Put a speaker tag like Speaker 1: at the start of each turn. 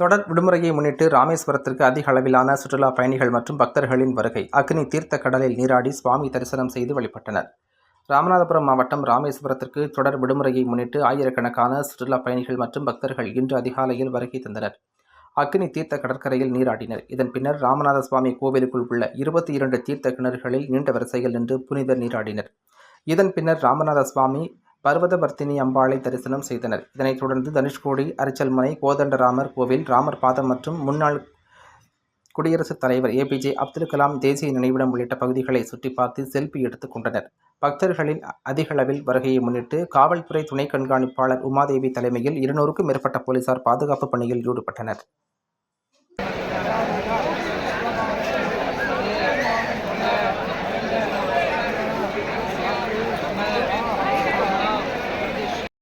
Speaker 1: தொடர் விடுமுறையை முன்னிட்டு ராமேஸ்வரத்திற்கு அதிக அளவிலான சுற்றுலா பயணிகள் மற்றும் பக்தர்களின் வருகை. அக்னி தீர்த்த கடலில் நீராடி சுவாமி தரிசனம் செய்து வழிபட்டனர். ராமநாதபுரம் மாவட்டம் ராமேஸ்வரத்திற்கு தொடர் விடுமுறையை முன்னிட்டு ஆயிரக்கணக்கான சுற்றுலா பயணிகள் மற்றும் பக்தர்கள் இன்று அதிகாலையில் வருகை தந்தனர். அக்னி தீர்த்த கடற்கரையில் நீராடினர். இதன் பின்னர் ராமநாத சுவாமி கோவிலுக்குள் உள்ள இருபத்தி இரண்டு தீர்த்த கிணறுகளில் நீண்ட வரிசையில் நின்று புனிதர் நீராடினர். இதன் பின்னர் ராமநாத சுவாமி பர்வதபர்த்தினி அம்பாளை தரிசனம் செய்தனர். இதனைத் தொடர்ந்து தனுஷ்கோடி அரிச்சல்மனை கோதண்டராமர் கோவில் ராமர் பாதம் மற்றும் முன்னாள் குடியரசுத் தலைவர் ஏபிஜே அப்துல் கலாம் தேசிய நினைவிடம் உள்ளிட்ட பகுதிகளை சுற்றி பார்த்து செல்ஃபி எடுத்துக் கொண்டனர். பக்தர்களின் அதிகளவில் வருகையை முன்னிட்டு காவல்துறை துணை கண்காணிப்பாளர் உமாதேவி தலைமையில் இருநூறுக்கும் மேற்பட்ட போலீசார் பாதுகாப்பு பணியில் ஈடுபட்டனர்.